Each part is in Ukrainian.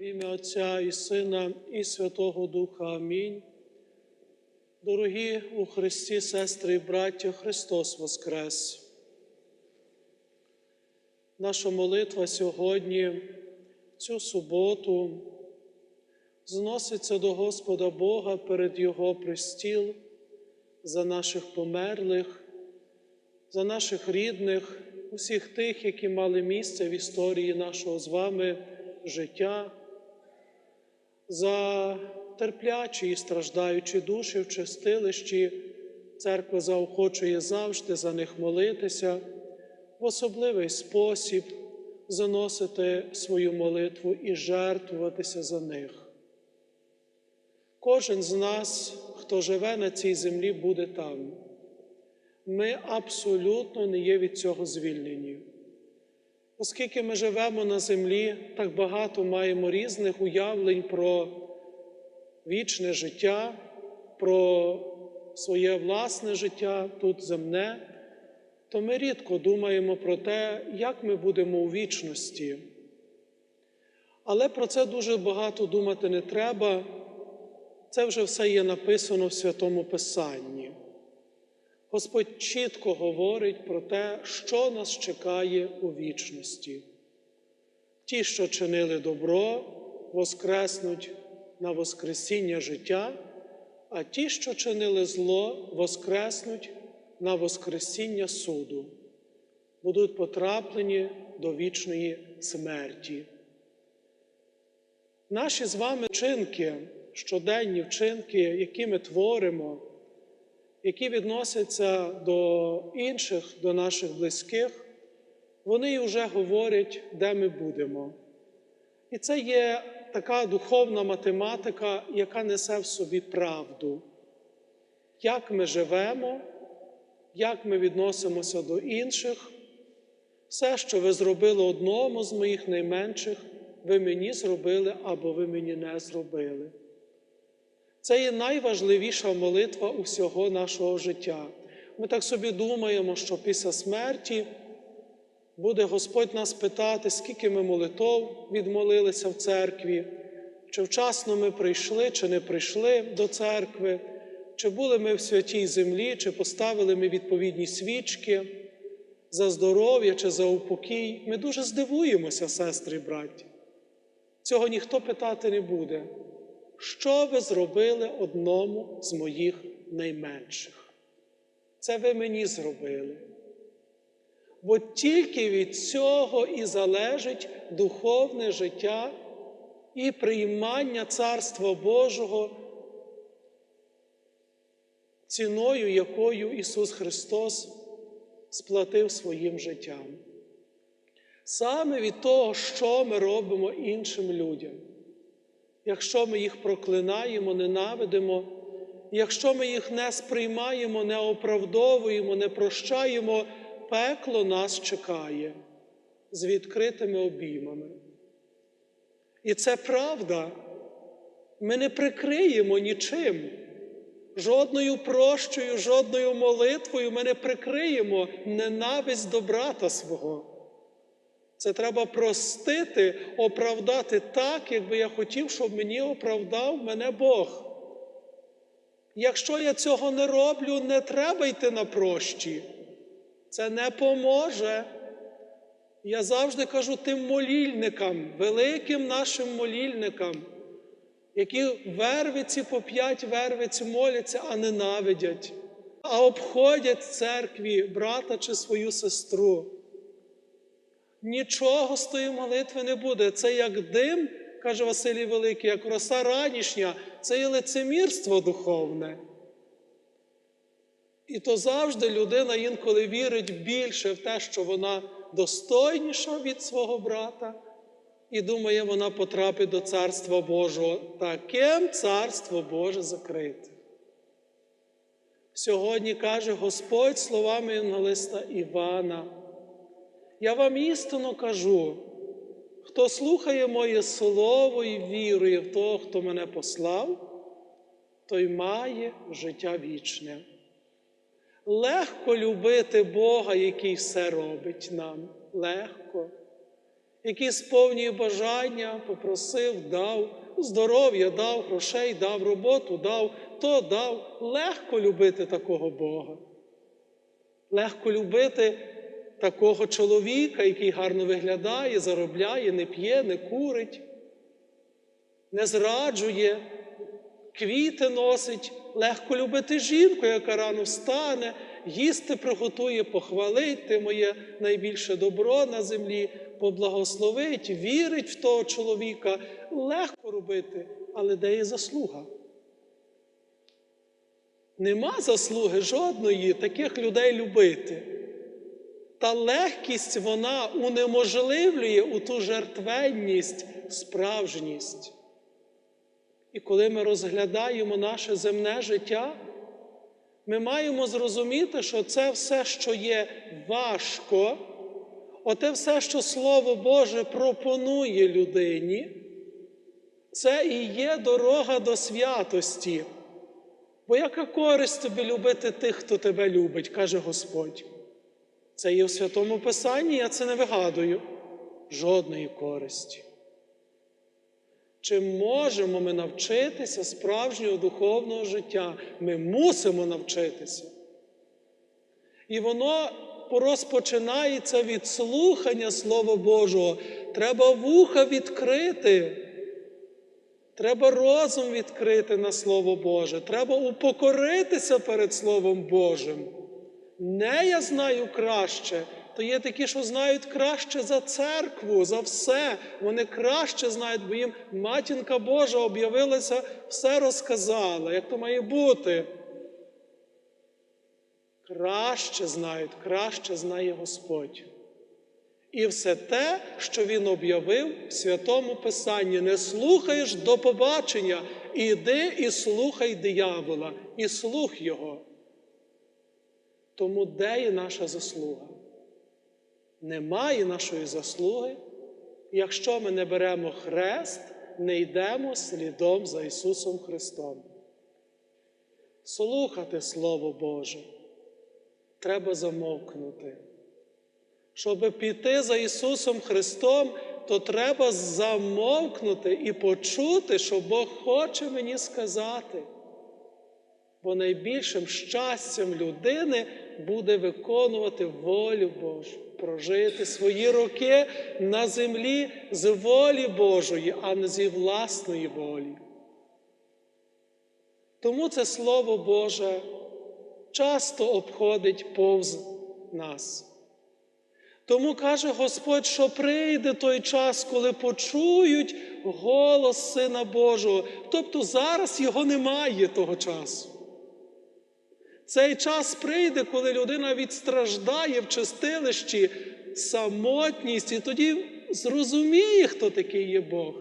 В ім'я Отця і Сина, і Святого Духа. Амінь. Дорогі у Христі, сестри і браття, Христос Воскрес! Наша молитва сьогодні, цю суботу, зноситься до Господа Бога перед Його престіл за наших померлих, за наших рідних, усіх тих, які мали місце в історії нашого з вами життя, за терплячі і страждаючі душі в чистилищі. Церква заохочує завжди за них молитися, в особливий спосіб заносити свою молитву і жертвуватися за них. Кожен з нас, хто живе на цій землі, буде там. Ми абсолютно не є від цього звільнені. Оскільки ми живемо на землі, так багато маємо різних уявлень про вічне життя, про своє власне життя тут земне, то ми рідко думаємо про те, як ми будемо у вічності. Але про це дуже багато думати не треба. Це вже все є написано в Святому Писанні. Господь чітко говорить про те, що нас чекає у вічності. Ті, що чинили добро, воскреснуть на Воскресіння життя, а ті, що чинили зло, воскреснуть на Воскресіння суду, будуть потраплені до вічної смерті. Наші з вами вчинки, щоденні вчинки, які ми творимо, які відносяться до інших, до наших близьких, вони вже говорять, де ми будемо. І це є така духовна математика, яка несе в собі правду, як ми живемо, як ми відносимося до інших. Все, що ви зробили одному з моїх найменших, ви мені зробили або ви мені не зробили. Це є найважливіша молитва усього нашого життя. Ми так собі думаємо, що після смерті буде Господь нас питати, скільки ми молитов відмолилися в церкві, чи вчасно ми прийшли, чи не прийшли до церкви, чи були ми в святій землі, чи поставили ми відповідні свічки за здоров'я чи за упокій. Ми дуже здивуємося, сестри і браті. Цього ніхто питати не буде. Що ви зробили одному з моїх найменших? Це ви мені зробили. Бо тільки від цього і залежить духовне життя і приймання Царства Божого, ціною якою Ісус Христос сплатив своїм життям. Саме від того, що ми робимо іншим людям. Якщо ми їх проклинаємо, ненавидимо, якщо ми їх не сприймаємо, не оправдовуємо, не прощаємо, пекло нас чекає з відкритими обіймами. І це правда. Ми не прикриємо нічим, жодною прощою, жодною молитвою ми не прикриємо ненависть до брата свого. Це треба простити, оправдати так, якби я хотів, щоб мені оправдав мене Бог. Якщо я цього не роблю, не треба йти на прощі. Це не поможе. Я завжди кажу тим молільникам, великим нашим молільникам, які вервиці по п'ять вервиць моляться, а ненавидять, а обходять в церкві брата чи свою сестру. Нічого з тої молитви не буде. Це як дим, каже Василій Великий, як роса ранішня, це є лицемірство духовне. І то завжди людина інколи вірить більше в те, що вона достойніша від свого брата, і думає, вона потрапить до Царства Божого. Таким Царство Боже закрите. Сьогодні каже Господь словами Євангелиста Івана. Я вам істинно кажу, хто слухає моє слово і вірує в того, хто мене послав, той має життя вічне. Легко любити Бога, який все робить нам. Легко. який сповнює бажання, попросив, дав, здоров'я дав, грошей дав, роботу дав, то дав. Легко любити такого Бога. Легко любити такого чоловіка, який гарно виглядає, заробляє, не п'є, не курить, не зраджує, квіти носить. Легко любити жінку, яка рано встане, їсти приготує, похвалить ти моє найбільше добро на землі, поблагословить, вірить в того чоловіка. Легко робити, але де є заслуга? Нема заслуги жодної таких людей любити. Та легкість вона унеможливлює у ту жертвенність, справжність. І коли ми розглядаємо наше земне життя, ми маємо зрозуміти, що це все, що є важко, оте все, що Слово Боже пропонує людині, це і є дорога до святості. Бо яка користь тобі любити тих, хто тебе любить, каже Господь. Це є в Святому Писанні, я це не вигадую. Жодної користі. Чи можемо ми навчитися справжнього духовного життя? Ми мусимо навчитися. І воно розпочинається від слухання Слова Божого. Треба вуха відкрити. Треба розум відкрити на Слово Боже. Треба упокоритися перед Словом Божим. Не я знаю краще, то є такі, що знають краще за церкву, за все. Вони краще знають, бо їм матінка Божа об'явилася, все розказала, як то має бути. Краще знають, краще знає Господь. І все те, що Він об'явив в Святому Писанні, не слухаєш до побачення, іди і слухай диявола, і слух Його. Тому де є наша заслуга? Немає нашої заслуги, якщо ми не беремо хрест, не йдемо слідом за Ісусом Христом. Слухати Слово Боже треба замовкнути. Щоб піти за Ісусом Христом, то треба замовкнути і почути, що Бог хоче мені сказати. Бо найбільшим щастям людини буде виконувати волю Божу, прожити свої роки на землі з волі Божої, а не зі власної волі. Тому це Слово Боже часто обходить повз нас. Тому каже Господь, що прийде той час, коли почують голос Сина Божого. Тобто зараз його немає того часу. Цей час прийде, коли людина відстраждає в чистилищі самотність, і тоді зрозуміє, хто такий є Бог.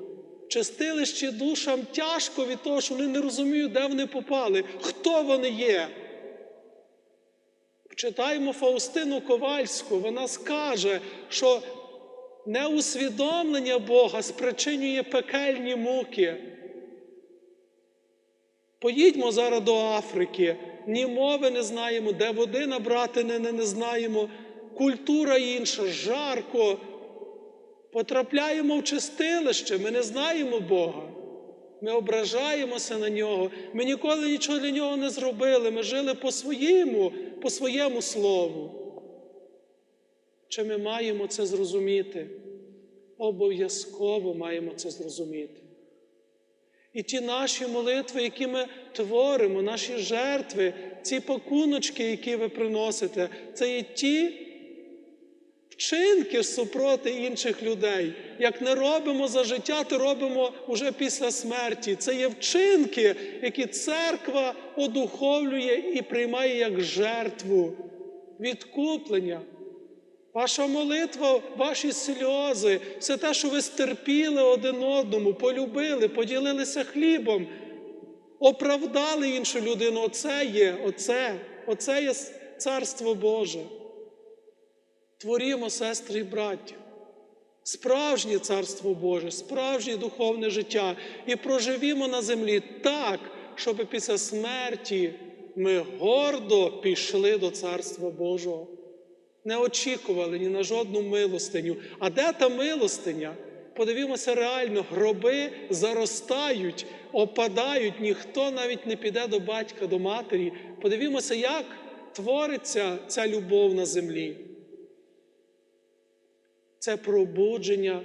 В чистилищі душам тяжко від того, що вони не розуміють, де вони попали, хто вони є. Читаємо Фаустину Ковальську, вона скаже, що неусвідомлення Бога спричинює пекельні муки. Поїдьмо зараз до Африки, ні мови не знаємо, де води набрати не, не, не знаємо, культура інша, жарко. Потрапляємо в чистилище, ми не знаємо Бога. Ми ображаємося на нього. Ми ніколи нічого для нього не зробили. Ми жили по своєму, по своєму слову. Чи ми маємо це зрозуміти? Обов'язково маємо це зрозуміти. І ті наші молитви, які ми творимо, наші жертви, ці пакуночки, які ви приносите, це є ті вчинки супроти інших людей. Як не робимо за життя, то робимо уже після смерті. Це є вчинки, які церква одуховлює і приймає як жертву, відкуплення. Ваша молитва, ваші сльози, все те, що ви стерпіли один одному, полюбили, поділилися хлібом, оправдали іншу людину. Оце є, оце, оце є Царство Боже. Творімо, сестри і браття, справжнє Царство Боже, справжнє духовне життя і проживімо на землі так, щоб після смерті ми гордо пішли до Царства Божого. Не очікували ні на жодну милостиню. А де та милостиня? Подивімося реально, гроби заростають, опадають, ніхто навіть не піде до батька, до матері. Подивімося, як твориться ця любов на землі. Це пробудження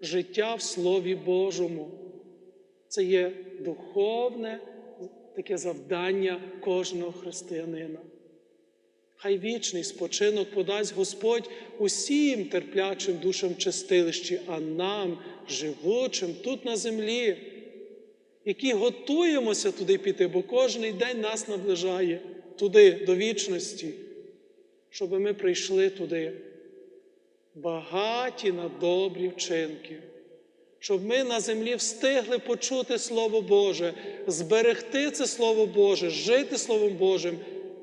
життя в Слові Божому. Це є духовне таке завдання кожного християнина. Хай вічний спочинок подасть Господь усім терплячим душам чистилищі, а нам, живучим тут на землі, які готуємося туди піти, бо кожний день нас наближає туди, до вічності, щоб ми прийшли туди, багаті на добрі вчинки, щоб ми на землі встигли почути Слово Боже, зберегти це Слово Боже, жити Словом Божим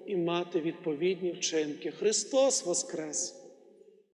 і мати відповідні вчинки. Христос Воскрес!